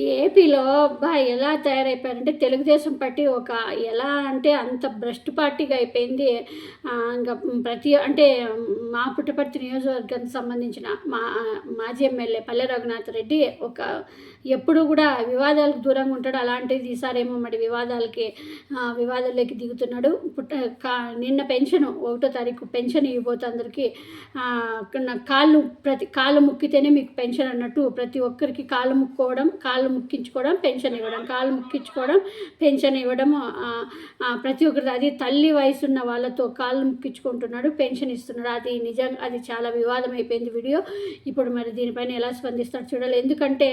ఏపీలో అబ్బా ఎలా తయారైపోయారంటే తెలుగుదేశం పార్టీ ఒక ఎలా అంటే అంత భ్రష్టు పార్టీగా అయిపోయింది. ఇంకా ప్రతి అంటే మా పుట్టపర్తి నియోజకవర్గానికి సంబంధించిన మా మాజీ ఎమ్మెల్యే పల్లె రఘునాథ్ రెడ్డి ఒక ఎప్పుడు కూడా వివాదాలకు దూరంగా ఉంటాడు. అలాంటిది ఈసారేమో మరి వివాదాలకి వివాదాల్లోకి దిగుతున్నాడు. పుట్ట కా నిన్న పెన్షన్ ఒకటో తారీఖు పెన్షన్ ఇవ్వబోతే అందరికీ నా కాళ్ళు ప్రతి కాళ్ళు ముక్కితేనే మీకు పెన్షన్ అన్నట్టు ప్రతి ఒక్కరికి కాళ్ళు ముక్కోవడం కాళ్ళు ముక్కించుకోవడం పెన్షన్ ఇవ్వడం కాళ్ళు ముక్కించుకోవడం పెన్షన్ ఇవ్వడం ప్రతి ఒక్కరి అది తల్లి వయసు ఉన్న వాళ్ళతో కాళ్ళు ముక్కించుకుంటున్నాడు పెన్షన్ ఇస్తున్నాడు. అది నిజం అది చాలా వివాదం అయిపోయింది వీడియో. ఇప్పుడు మరి దీనిపైన ఎలా స్పందిస్తాడు చూడాలి. ఎందుకంటే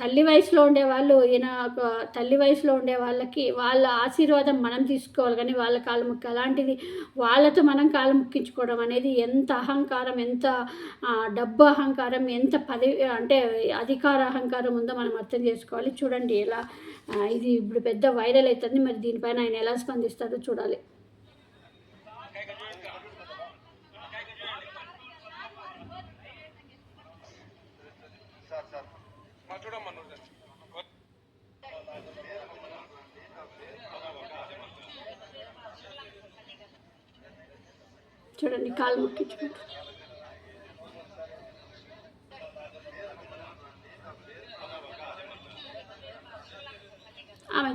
తల్లి వయసులో ఉండే వాళ్ళు ఈయన తల్లి వయసులో ఉండే వాళ్ళకి వాళ్ళ ఆశీర్వాదం మనం తీసుకోవాలి. కానీ వాళ్ళ కాళ్ళు ముక్క అలాంటిది వాళ్ళతో మనం కాళ్ళు ముక్కించుకోవడం అనేది ఎంత అహంకారం ఎంత డబ్బు అహంకారం ఎంత పదవి అంటే అధికార అహంకారం ఉందో మనం అర్థం చేసుకోవాలి. చూడండి ఎలా ఇది ఇప్పుడు పెద్ద వైరల్ అవుతుంది. మరి దీనిపైన ఆయన ఎలా స్పందిస్తారో చూడాలి. చూడండి కాలు ముక్కించుకుంటారు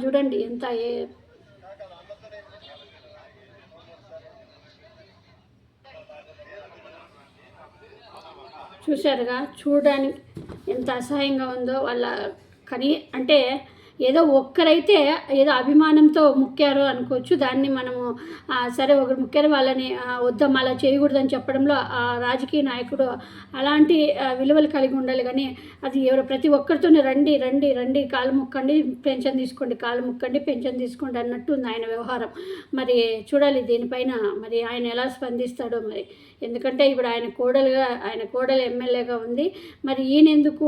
చూడండి ఎంత ఏ చూశారుగా చూడడానికి ఎంత అసహ్యంగా ఉందో వాళ్ళ కనీ అంటే ఏదో ఒక్కరైతే ఏదో అభిమానంతో ముక్కారు అనుకోవచ్చు. దాన్ని మనము సరే ఒకరు ముక్కారు వాళ్ళని వద్దాం అలా చేయకూడదని చెప్పడంలో ఆ రాజకీయ నాయకుడు అలాంటి విలువలు కలిగి ఉండాలి. కానీ అది ఎవరు ప్రతి ఒక్కరితోనే రండి రండి రండి కాలు ముక్కండి పెన్షన్ తీసుకోండి కాలు ముక్కండి పెన్షన్ తీసుకోండి అన్నట్టు ఉంది ఆయన వ్యవహారం. మరి చూడాలి దీనిపైన మరి ఆయన ఎలా స్పందిస్తాడో మరి. ఎందుకంటే ఇప్పుడు ఆయన కోడలుగా ఆయన కోడలు ఎమ్మెల్యేగా ఉంది. మరి ఈయన ఎందుకు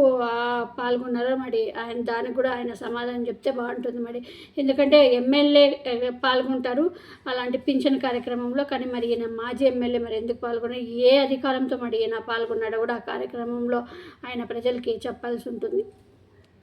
పాల్గొన్నారో మరి ఆయన దానికి కూడా ఆయన సమాధానం చెప్తే బాగుంటుంది మరి. ఎందుకంటే ఎమ్మెల్యే పాల్గొంటారు అలాంటి పింఛన్ కార్యక్రమంలో. కానీ మరి ఈయన మాజీ ఎమ్మెల్యే మరి ఎందుకు పాల్గొన్నారు ఏ అధికారంతో మరి ఈయన పాల్గొన్నాడో కూడా ఆ కార్యక్రమంలో ఆయన ప్రజలకి చెప్పాల్సి ఉంటుంది.